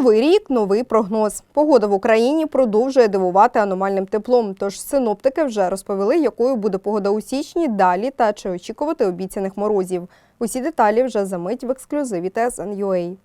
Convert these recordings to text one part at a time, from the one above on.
Новий рік, новий прогноз. Погода в Україні продовжує дивувати аномальним теплом. Тож синоптики вже розповіли, якою буде погода у січні, далі та чи очікувати обіцяних морозів. Усі деталі вже за мить в ексклюзиві TSN.ua.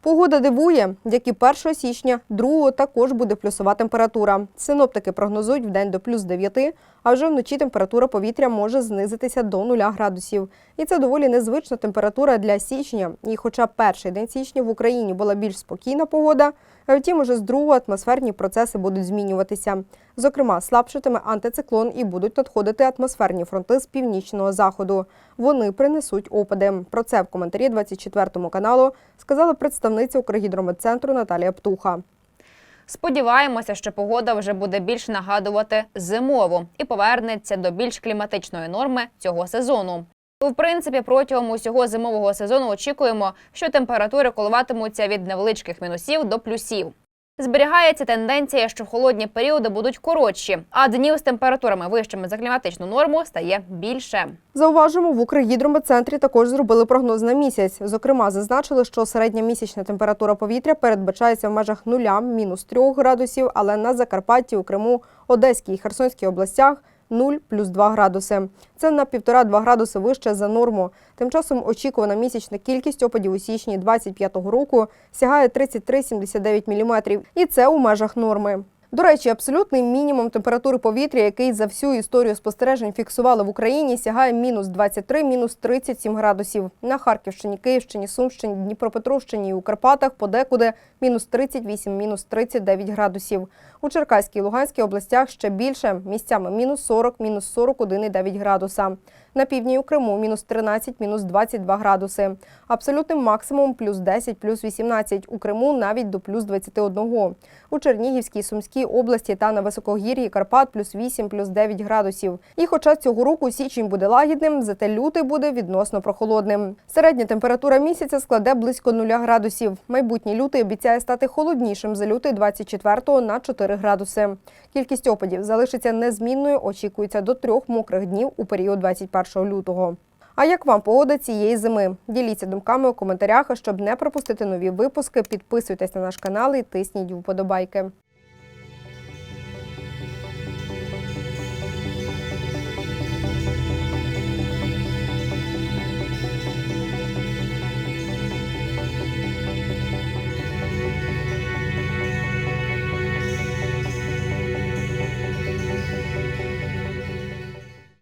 Погода дивує, як і 1 січня, 2 також буде плюсова температура. Синоптики прогнозують вдень до плюс 9, а вже вночі температура повітря може знизитися до 0 градусів. І це доволі незвична температура для січня. І хоча перший день січня в Україні була більш спокійна погода, а втім, уже з 2 атмосферні процеси будуть змінюватися. Зокрема, слабшатиме антициклон і будуть надходити атмосферні фронти з північного заходу. Вони принесуть опади. Про це в коментарі 24 каналу сказала представниця Укргідрометцентру Наталія Птуха. Сподіваємося, що погода вже буде більш нагадувати зимову і повернеться до більш кліматичної норми цього сезону. В принципі, протягом усього зимового сезону очікуємо, що температури коливатимуться від невеличких мінусів до плюсів. Зберігається тенденція, що холодні періоди будуть коротші, а днів з температурами вищими за кліматичну норму стає більше. Зауважимо, в Укргідрометцентрі також зробили прогноз на місяць. Зокрема, зазначили, що середня місячна температура повітря передбачається в межах нуля, мінус трьох градусів, але на Закарпатті, у Криму, Одеській і Херсонській областях 0 плюс 2 градуси. Це на 1,5-2 градуси вище за норму. Тим часом очікувана місячна кількість опадів у січні 25-го року сягає 33,79 мм. І це у межах норми. До речі, абсолютний мінімум температури повітря, який за всю історію спостережень фіксували в Україні, сягає мінус 23, мінус 37 градусів. На Харківщині, Київщині, Сумщині, Дніпропетровщині і у Карпатах подекуди мінус 38, мінус 39 градусів. У Черкаській і Луганській областях ще більше, місцями мінус 40, мінус 41,9 градуса. На півдні у Криму мінус 13, мінус 22 градуси. Абсолютним максимум плюс 10, плюс 18. У Криму навіть до плюс 21. У Чернігівській, Сумській області та на високогір'ї Карпат плюс 8, плюс 9 градусів. І хоча цього року січень буде лагідним, зате лютий буде відносно прохолодним. Середня температура місяця складе близько 0 градусів. Майбутній лютий обіцяє стати холоднішим за лютий 24 на 4 градуси. Кількість опадів залишиться незмінною, очікується до трьох мокрих днів у період 21 лютого. А як вам погода цієї зими? Діліться думками у коментарях, щоб не пропустити нові випуски, підписуйтесь на наш канал і тисніть вподобайки.